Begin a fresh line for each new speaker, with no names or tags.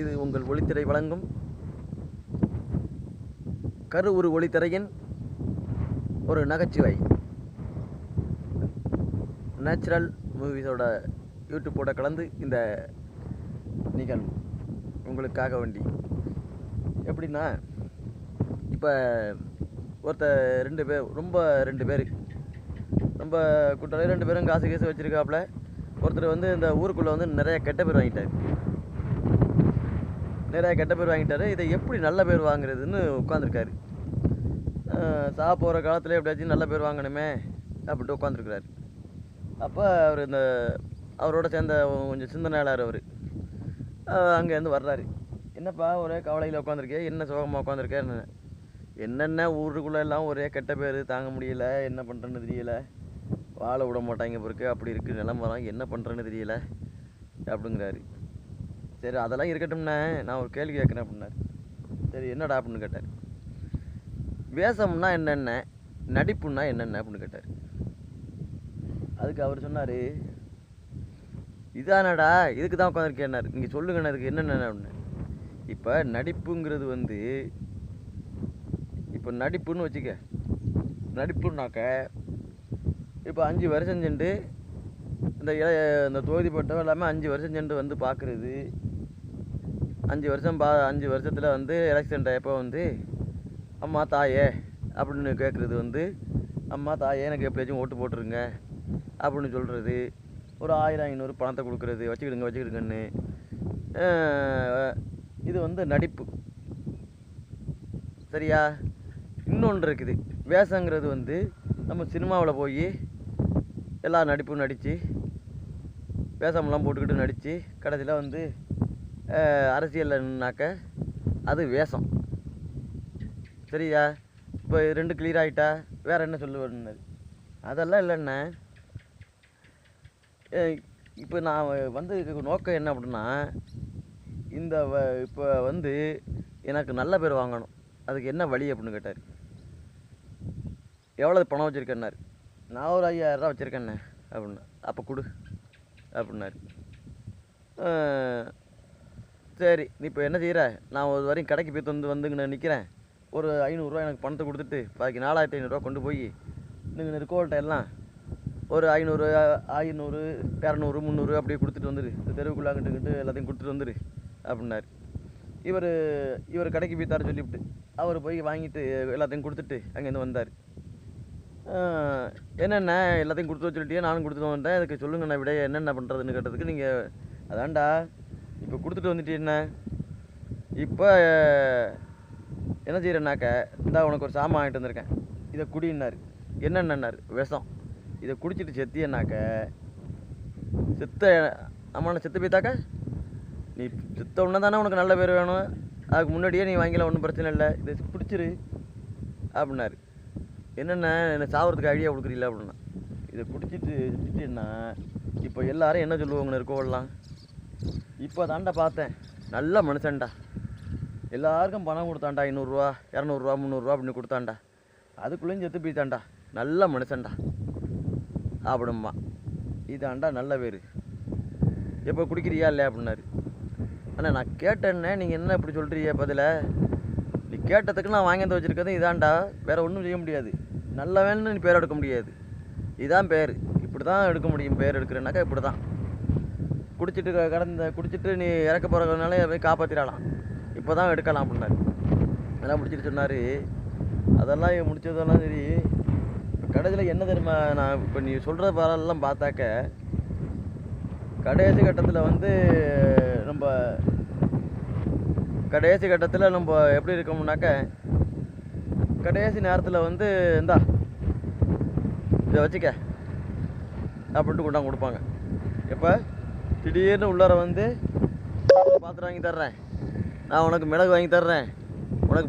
இது உங்கள் ஒளித்திரை வழங்கும். கரு ஒரு ஒளித்திரையின் ஒரு நகைச்சுவை. நேச்சுரல் மூவிஸோட யூடியூப்போட கலந்து இந்த நிகழ்வு உங்களுக்காக வேண்டி. எப்படின்னா இப்போ ஒருத்தர் ரெண்டு பேர் ரொம்ப ரெண்டு பேர். ரொம்ப கூட்டம் ரெண்டு பேரும் காசு கேசு வச்சுருக்காப்புல ஒருத்தர் வந்து இந்த ஊருக்குள்ளே வந்து நிறைய கெட்ட பேர் வாங்கிட்டார். நிறைய கெட்ட பேர் வாங்கிட்டாரு. இதை எப்படி நல்ல பேர் வாங்குறதுன்னு உட்காந்துருக்காரு சா போகிற காலத்தில் எப்படியாச்சும் நல்ல பேர் வாங்கணுமே அப்படின்ட்டு உட்காந்துருக்குறாரு அப்போ அவர் இந்த அவரோட சேர்ந்த கொஞ்சம் சிந்தனையாளர் அவர். அங்கேருந்து வர்றாரு. என்னப்பா ஒரே கவலையில் உட்காந்துருக்கே என்ன சோகமாக உட்காந்துருக்கேன்னு என்னென்ன ஊருக்குள்ளே எல்லாம் ஒரே கெட்ட பேர் தாங்க முடியல என்ன பண்ணுறேன்னு தெரியல. வாழ விட மாட்டாங்க பிறகு அப்படி இருக்குது நிலமரம் என்ன பண்ணுறேன்னு தெரியல அப்படிங்கிறாரு. சரி அதெல்லாம் இருக்கட்டும்ண்ணே. நான் ஒரு கேள்வி கேட்குறேன் அப்படின்னாரு. சரி என்னடா அப்படின்னு கேட்டார். வேஷம்னா என்னென்ன? நடிப்புன்னா என்னென்ன அப்படின்னு கேட்டார். அதுக்கு அவர் சொன்னார் இதானடா இதுக்கு தான் உட்காந்துருக்கேன்னாரு நீங்கள் சொல்லுங்கண்ணா இதுக்கு என்னென்ன அப்படின்னு. இப்போ நடிப்புங்கிறது வந்து இப்போ நடிப்புன்னு வச்சுக்க நடிப்புனாக்க இப்போ அஞ்சு வருஷம் சென்று இந்த இந்த தொகுதி பட்டம் எல்லாமே அஞ்சு வருஷம் சென்று வந்து பார்க்குறது அஞ்சு வருஷம் பா அஞ்சு வருஷத்தில் வந்து எலெக்ஷன் எப்போ வந்து? அம்மா தாயே அப்படின்னு கேட்குறது வந்து அம்மா தாயே எனக்கு எப்படியாச்சும் ஓட்டு போட்டுருங்க அப்படின்னு சொல்கிறது ஒரு ஆயிரம் ஐநூறு பணத்தை கொடுக்குறது வச்சுக்கிடுங்க வச்சுக்கிடுங்கன்னு. இது வந்து நடிப்பு. சரியா? இன்னொன்று இருக்குது. வேஷங்கிறது வந்து நம்ம சினிமாவில் போய் எல்லா நடிப்பும் நடித்து வேஷமெல்லாம் போட்டுக்கிட்டு நடித்து கடைசியில் வந்து அரசியல்னாக்க அது வேஷம். சரியா? இப்போ ரெண்டு கிளியர் ஆகிட்டா வேறு என்ன சொல்லுவேன்னு அதெல்லாம் இல்லைண்ணே. இப்போ நான் வந்து இதுக்கு நோக்கம் என்ன அப்படின்னா இந்த வ இப்போ வந்து எனக்கு நல்ல பேர் வாங்கணும். அதுக்கு என்ன வழி அப்படின்னு கேட்டார். எவ்வளோ பணம் வச்சுருக்கேன்னாரு. நான் ஒரு ஐயாயிரரூவா வச்சுருக்கேண்ணே அப்படின்னா. அப்போ கொடு அப்படின்னாரு. சரி நீ இப்போ என்ன செய்கிற நான் ஒரு வரையும் கடைக்கு போய் வந்து வந்துங்க நிற்கிறேன் ஒரு ஐநூறுரூவா எனக்கு பணத்தை கொடுத்துட்டு பாக்கி நாலாயிரத்தி ஐநூறுரூவா கொண்டு போய் நீங்கள் இருக்கோல்ட்ட எல்லாம். ஒரு ஐநூறு ஐநூறு இரநூறு முந்நூறு அப்படியே கொடுத்துட்டு வந்துரு. இந்த தெருவுக்குள்ளாங்கிட்டுக்கிட்டு எல்லாத்தையும் கொடுத்துட்டு வந்துரு அப்படின்னாரு. இவர் இவர் கடைக்கு போய் தர சொல்லிவிட்டு அவர் போய் வாங்கிட்டு எல்லாத்தையும் கொடுத்துட்டு அங்கேருந்து வந்தார். என்னென்ன எல்லாத்தையும் கொடுத்து வச்சுட்டியே நானும் கொடுத்துட்டு வந்தேன் இதுக்கு சொல்லுங்கண்ணா விட என்னென்ன பண்ணுறதுன்னு கேட்டதுக்கு நீங்கள் அதான்டா இப்போ கொடுத்துட்டு வந்துட்டீங்கண்ணே இப்போ என்ன செய்கிறேன்னாக்க இந்தா உனக்கு ஒரு சாமான் வாங்கிட்டு வந்திருக்கேன். இதை குடின்னாரு. என்னென்னாரு விஷம். இதை குடிச்சிட்டு செத்தியனாக்க செத்த அம்மா செத்து போய்த்தாக்க நீ செத்த உடனே தானே உனக்கு நல்ல பேர் வேணும். அதுக்கு முன்னாடியே நீ வாங்கிக்கலாம் ஒன்றும் பிரச்சனை இல்லை. இதை பிடிச்சிரு அப்படின்னாரு. என்னென்ன என்ன சாவறதுக்கு ஐடியா கொடுக்குறீங்களா அப்படின்னா. இதை குடிச்சிட்டு செத்துட்டேன்னா இப்போ எல்லாரும் என்ன சொல்லுவாங்கன்னு இருக்கோலாம் இப்போ தாண்டா பார்த்தேன். நல்ல மனுஷன்டா. எல்லாருக்கும் பணம் கொடுத்தான்டா ஐநூறுரூவா இரநூறுவா முந்நூறுரூவா அப்படின்னு கொடுத்தான்டா. அதுக்குள்ளேயும் செத்து போய்த்தான்டா நல்ல மனுஷன்டா. அப்படிம்மா இதாண்டா நல்ல பேர். எப்போ குடிக்கிறியா இல்லையா அப்படின்னாரு. அண்ணா நான் கேட்டேன்னே நீங்கள் என்ன இப்படி சொல்கிறீங்க பதில? நீ கேட்டதுக்கு நான் வாங்கி வந்து வச்சுருக்கதும் இதான்டா. வேறு ஒன்றும் செய்ய முடியாது. நல்ல வேணும்னு நீ பேர் எடுக்க முடியாது. இதான் பேர். இப்படி தான் எடுக்க முடியும். பேர் எடுக்கிறேன்னாக்கா இப்படி தான் குடிச்சிட்டு கடந்த குடிச்சிட்டு நீ இறக்க போகிறதுனால போய் காப்பாற்றிடலாம் இப்போ தான் எடுக்கலாம் அப்படின்னாரு. அதெல்லாம் முடிச்சிட்டு சொன்னார். அதெல்லாம் முடிச்சதெல்லாம் சரி. இப்போ கடைசியில் என்ன தெரியுமா நான் இப்போ நீ சொல்கிற பரவலாம் பார்த்தாக்க கடைசி கட்டத்தில் வந்து நம்ம கடைசி கட்டத்தில் நம்ம எப்படி இருக்கோம்னாக்க கடைசி நேரத்தில் வந்து இந்தா இதை வச்சுக்க அப்படின்ட்டு கொண்டாந்து கொடுப்பாங்க. எப்போ? திடீர்னு உள்ளார வந்து பாத்திரம் வாங்கி தர்றேன். நான் உனக்கு மிளகு வாங்கி தர்றேன்.